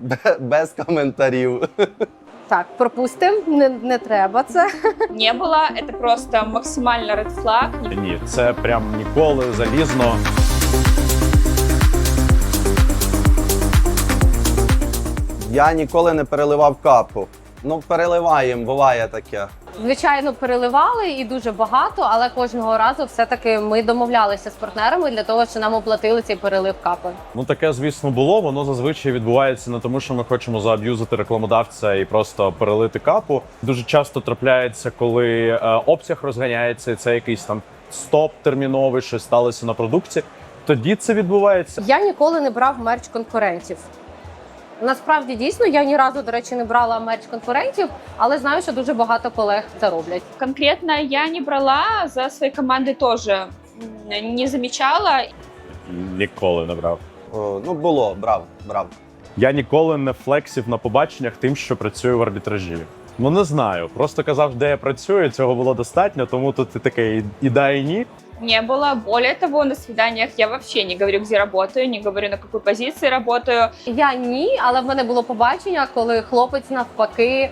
Бе- Без коментарів. Так, пропустимо, не, не треба це. Не було, це просто максимально red флаг. Ні, це прям ніколи залізно. Я ніколи не переливав капу. Ну, переливаємо, буває таке. Звичайно, переливали і дуже багато, але кожного разу все-таки ми домовлялися з партнерами для того, що нам оплатили цей перелив капи. Ну таке, звісно, було. Воно зазвичай відбувається не тому, що ми хочемо зааб'юзити рекламодавця і просто перелити капу. Дуже часто трапляється, коли е, обсяг розганяється, і це якийсь там стоп терміновий, щось сталося на продукті. Тоді це відбувається. Я ніколи не брав мерч конкурентів. Насправді дійсно я ні разу, до речі, не брала мерч конкурентів, але знаю, що дуже багато колег це роблять. Конкретно я не брала, за своей командой тоже м, не замечала. Ніколи не брав. О, ну, було, брав, брав. Я ніколи не флексів на побаченнях тим, що працюю в арбітражі. Ну не знаю. Просто казав, де я працюю. Цього було достатньо, тому тут і таке і да, і ні. Не было. Более того, на свиданиях я вообще не говорю, где работаю, не говорю, на какой позиції работаю. Я ні, але в мене було побачення, коли хлопець навпаки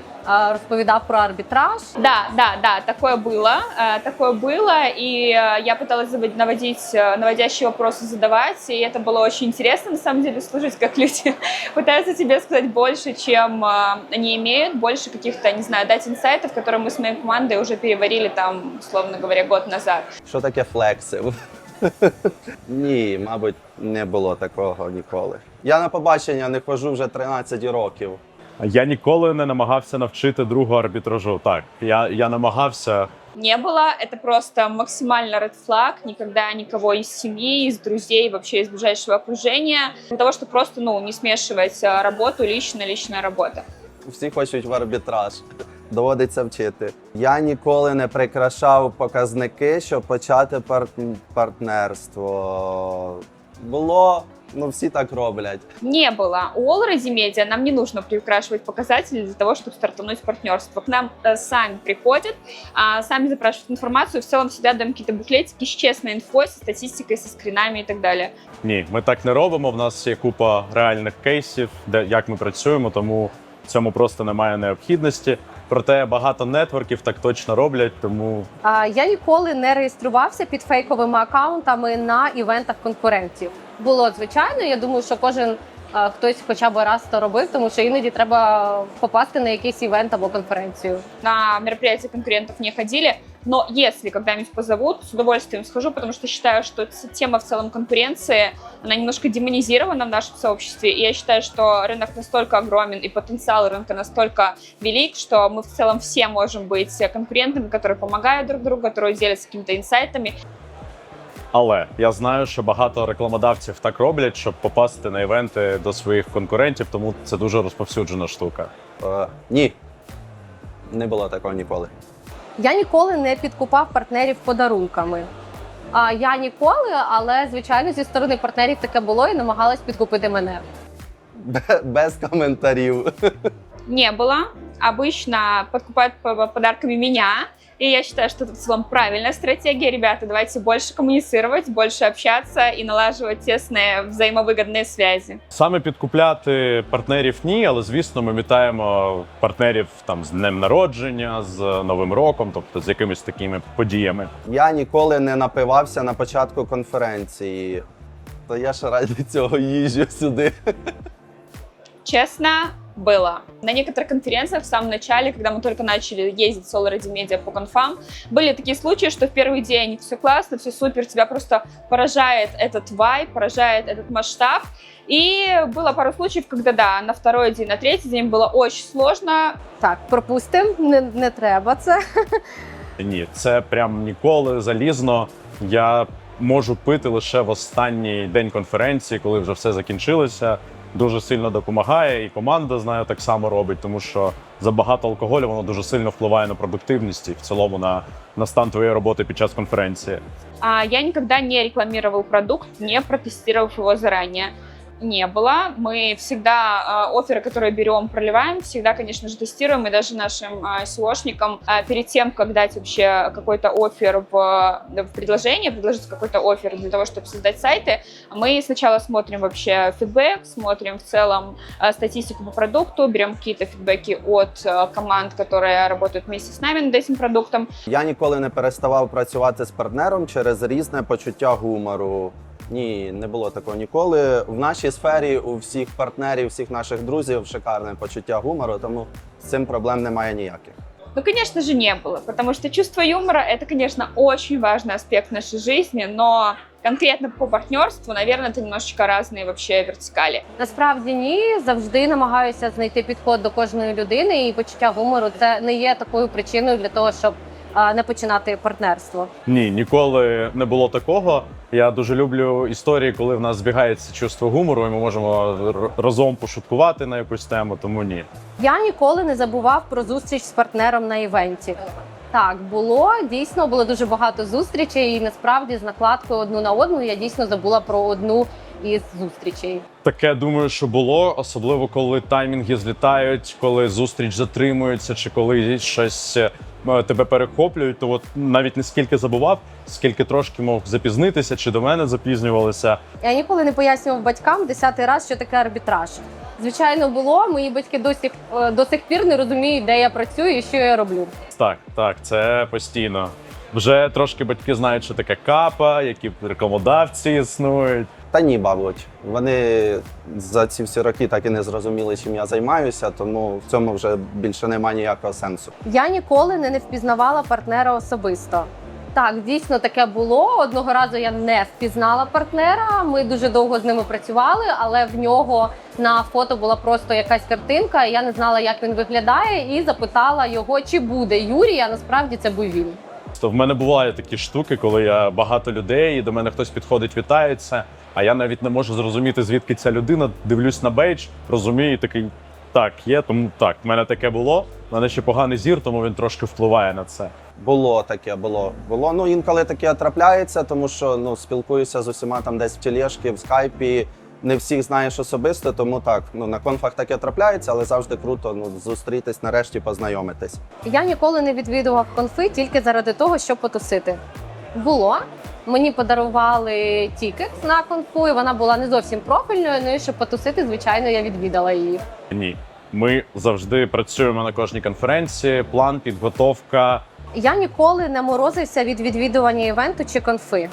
розповідав про арбітраж. Да, да, да, такое было, э, такое было, и э, я пыталась завод- наводить, э, наводящие вопросы задавать, и это было очень интересно, на самом деле, слушать, как люди пытаются тебе сказать больше, чем э, они имеют, больше каких-то, не знаю, дать инсайтов, которые мы с моей командой уже переварили там, условно говоря, год назад. Що таке флексив? Ні, мабуть, не було такого ніколи. Я на побачення не ходжу вже 13 років. Я ніколи не намагався навчити другу арбітражу. Так, я, я намагався. Не было, это просто максимально red флаг, никогда никого из семьи, из друзей, вообще из ближайшего окружения, для того, чтобы просто, ну, не смешивать э, работу, лично, личная работа. Всі хочуть в арбітраж. Доводиться вчити. Я ніколи не прикрашав показники, щоб почати пар- партнерство. Було, ну всі так роблять. Не было. У Allready Media нам не нужно приукрашивать показатели для того, чтобы стартануть партнерство. К нам э, сами приходят, а, сами запрашивают информацию, в целом всегда даем какие-то буклетики с честной инфой, со статистикой, со скринами и так далее. Ні, ми так не робимо. В нас є купа реальних кейсів, де як ми працюємо, тому цьому просто немає необхідності. Проте багато нетворків так точно роблять, тому А, Я ніколи не реєструвався під фейковими акаунтами на івентах конкурентів. Було звичайно. Я думаю, що кожен хтось хоча б раз це робив, тому що іноді треба попасти на якийсь івент або конференцію. На мероприятия конкурентов не ходили, но если когда-нибудь позовут, с удовольствием схожу, потому что считаю, что ц- тема в целом конкуренции, она немножко демонизирована в нашем сообществе, и я считаю, что рынок настолько огромен и потенциал рынка настолько велик, что мы в целом все можем быть конкурентами, которые помогают друг другу, которые делятся какими-то инсайтами. Але я знаю, що багато рекламодавців так роблять, щоб попасти на івенти до своїх конкурентів, тому це дуже розповсюджена штука. Е, ні, не було такого ніколи. Я ніколи не підкупав партнерів подарунками. А я ніколи, але звичайно зі сторони партнерів таке було і намагалась підкупити мене. Бе- Без коментарів. Не было. Обычно подкупают п- подарками меня, и я считаю, что это в целом правильная стратегия. Ребята, давайте больше коммуницировать, больше общаться и налаживать тесные взаимовыгодные связи. Саме підкупляти партнерів ні, але звісно, ми вітаємо партнерів там з днем народження, з Новим роком, тобто з якимись такими подіями. Я ніколи не напивався на початку конференції. То я ж ради цього їжджу сюди. Честно, было. На некоторых конференциях в самом начале, когда мы только начали ездить с All Ready Media по конфам, были такие случаи, что в первый день все классно, все супер, тебя просто поражает этот вайб, поражает этот масштаб. И было пару случаев, когда, да, на второй день, на третий день было очень сложно, Так, пропустимо, не, не треба це. Ні, це прям ніколи залізно. Я можу пити лише в останній день конференції, коли вже все закінчилося. Дуже сильно допомагає, і команда знаю так само робить, тому що забагато алкоголю воно дуже сильно впливає на продуктивність і в цілому на, на стан твоєї роботи під час конференції. А, Я ніколи не рекламував продукт, не протестував його заранее не было. Мы всегда э, оферы, которые берем, проливаем, всегда, конечно же, тестируем, и даже нашим э, SEOшникам э, перед тем, как дать вообще какой-то офер в, в предложение, предложить какой-то офер для того, чтобы создать сайты, мы сначала смотрим вообще фидбэк, смотрим в целом э, статистику по продукту, берем какие-то фидбэки от э, команд, которые работают вместе с нами над этим продуктом, Я ніколи не переставав працювати з партнером через різне почуття гумору. Ні, не було такого ніколи. В нашій сфері у всіх партнерів, всіх наших друзів шикарне почуття гумору, тому з цим проблем немає ніяких. Ну, конечно же, не было, потому что чувство юмора — это, конечно, очень важный аспект нашей жизни, но конкретно по партнерству, наверное, это немножечко разные вообще вертикали. Насправді ні, завжди намагаюся знайти підход до кожної людини, і почуття гумору це не є такою причиною для того, щоб а, не починати партнерство. Ні, ніколи не було такого. Я дуже люблю історії, коли в нас збігається чувство гумору, і ми можемо разом пошуткувати на якусь тему, тому ні. Я ніколи не забував про зустріч з партнером на івенті. Так, було дійсно було дуже багато зустрічей, і насправді з накладкою одну на одну я дійсно забула про одну із зустрічей. Таке думаю, що було, особливо коли таймінги злітають, коли зустріч затримується, чи коли щось е, тебе перехоплюють. То от навіть не скільки забував, скільки трошки мог запізнитися, чи до мене запізнювалися. Я ніколи не пояснював батькам десятий раз, що таке арбітраж. Звичайно, було. Мої батьки до сих, е, до сих пір не розуміють, де я працюю і що я роблю. Так, так, це постійно. Вже трошки батьки знають, що таке капа, які рекламодавці існують. Та ні, мабуть. Вони за ці всі роки так і не зрозуміли, чим я займаюся, тому в цьому вже більше немає ніякого сенсу. Я ніколи не, не впізнавала партнера особисто. Так, дійсно таке було. Одного разу я не впізнала партнера. Ми дуже довго з ними працювали, але в нього на фото була просто якась картинка. і Я не знала, як він виглядає, і запитала його, чи буде Юрій. А насправді це був він. То в мене бувають такі штуки, коли я багато людей, і до мене хтось підходить, вітається, а я навіть не можу зрозуміти, звідки ця людина. Дивлюсь на бейдж, розумію, і такий так, є, тому так. В мене таке було. У мене ще поганий зір, тому він трошки впливає на це. Було таке, було. Було. Ну інколи таке трапляється, тому що ну спілкуюся з усіма там десь в тележці, в скайпі. Не всіх знаєш особисто, тому так. Ну на конфах таке трапляється, але завжди круто ну зустрітись, нарешті познайомитись. Я ніколи не відвідував конфи тільки заради того, щоб потусити. Було. Мені подарували тікет на конфу, і вона була не зовсім профільною. Ну і щоб потусити, звичайно, я відвідала її. Ні. Ми завжди працюємо на кожній конференції, план, підготовка. Я ніколи не морозився від відвідування івенту чи конфи.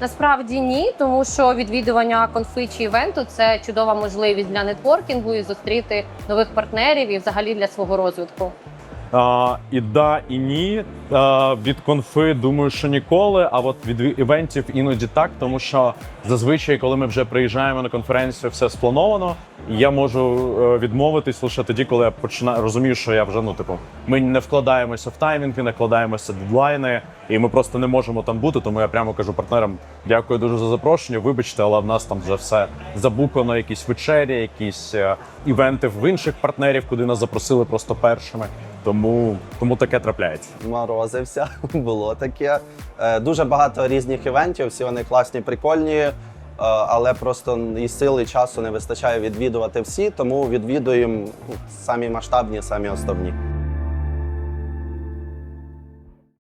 Насправді ні, тому що відвідування конфи чи івенту це чудова можливість для нетворкінгу і зустріти нових партнерів і взагалі для свого розвитку. А, і да, і ні. А, від конфи думаю, що ніколи. А от від івентів іноді так, тому що зазвичай, коли ми вже приїжджаємо на конференцію, все сплановано. Я можу е, відмовитись лише тоді, коли я починаю розумію, що я вже ну типу, ми не вкладаємося в таймінги, не вкладаємося в дедлайни, і ми просто не можемо там бути. Тому я прямо кажу партнерам: дякую дуже за запрошення. Вибачте, але в нас там вже все забукано. Якісь вечері, якісь е, івенти в інших партнерів, куди нас запросили просто першими. Тому тому таке трапляється. Морозився, було таке. Е, Дуже багато різних івентів, всі вони класні, прикольні, е, але просто і сили, і часу не вистачає відвідувати всі, тому відвідуємо самі масштабні, самі основні.